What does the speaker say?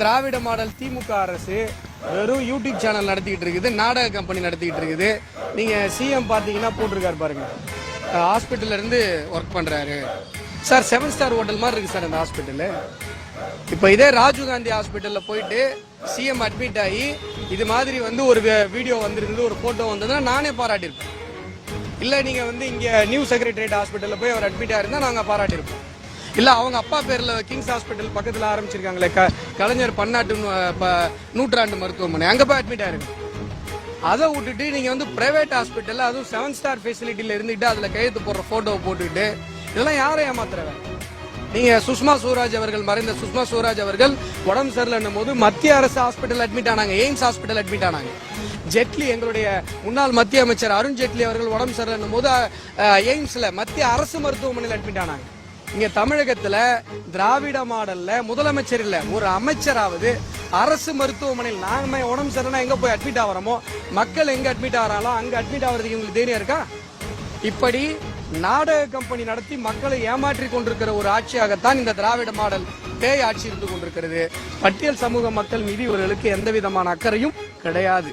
திராவிட model திமுக அரசு வெறும் YouTube channel நடத்திக்கிட்டு இருக்குது நாடக கம்பெனி நடத்திக்கிட்டு இருக்குது. நீங்க சிஎம் பார்த்தீங்கன்னா போட்டிருக்காரு பாருங்க. ஹாஸ்பிட்டல்ல இருந்து ஒர்க் பண்றாரு. சார் செவன் ஸ்டார் ஹோட்டல் மாதிரி இருக்கு சார் அந்த ஹாஸ்பிட்டலு இப்போ இதே ராஜீவ் காந்தி ஹாஸ்பிட்டல்ல போயிட்டு சிஎம் அட்மிட் ஆகி இது மாதிரி வந்து ஒரு வீடியோ வந்திருந்தது ஒரு போட்டோ வந்ததுன்னா நானே பாராட்டியிருப்பேன். இல்ல நீங்க வந்து இங்க நியூ செக்ரட்டரியேட் ஹாஸ்பிட்டல்ல போய் அவர் அட்மிட் ஆயிருந்தா நாங்க பாராட்டியிருப்போம். இல்ல அவங்க அப்பா பேர்ல கிங்ஸ் ஹாஸ்பிட்டல் பக்கத்துல ஆரம்பிச்சிருக்காங்களே. க- கலைஞர் பன்னாட்டு நூற்றாண்டு மருத்துவமனை. அங்க போய் அட்மிட் ஆயிருங்க. அதை விட்டுட்டு நீங்க வந்து பிரைவேட் ஹாஸ்பிட்டலில் அதுவும் செவன் ஸ்டார் ஃபெசிலிட்டியில் இருந்துட்டு அதுல கையெழுத்து போடுற போட்டோவை போட்டுக்கிட்டு இதெல்லாம் யாரை ஏமாத்துறவன்? நீங்க சுஷ்மா ஸ்வராஜ் அவர்கள் மறைந்த சுஷ்மா ஸ்வராஜ் அவர்கள் உடம்பு சரியில்லைன்னும் போது மத்திய அரசு ஹாஸ்பிட்டல் அட்மிட் ஆனாங்க எய்ம்ஸ் ஹாஸ்பிட்டல் அட்மிட் ஆனாங்க. ஜெட்லி எங்களுடைய முன்னாள் மத்திய அமைச்சர் அருண் ஜெட்லி அவர்கள் உடம்பு சரியில்லைன்னும் போது எய்ம்ஸில் எய்ம்ஸ்ல மத்திய அரசு மருத்துவமனையில் அட்மிட் ஆனாங்க. இங்க தமிழகத்துல திராவிட மாடல்ல முதலமைச்சர் இல்ல ஒரு அமைச்சராவது அரசு மருத்துவமனையில் நாம உடம்பு சரினா எங்க போய் அட்மிட் ஆகிறோமோ மக்கள் எங்க அட்மிட் ஆகிறாலோ அங்க அட்மிட் ஆகிறதுக்கு உங்களுக்கு தைரியம் இருக்கா? இப்படி நாடக கம்பெனி நடத்தி மக்களை ஏமாற்றி கொண்டிருக்கிற ஒரு ஆட்சியாகத்தான் இந்த திராவிட மாடல் பேய் ஆட்சி இருந்து கொண்டிருக்கிறது. பட்டியல் சமூக மக்கள் மீது இவர்களுக்கு எந்த விதமான அக்கறையும் கிடையாது.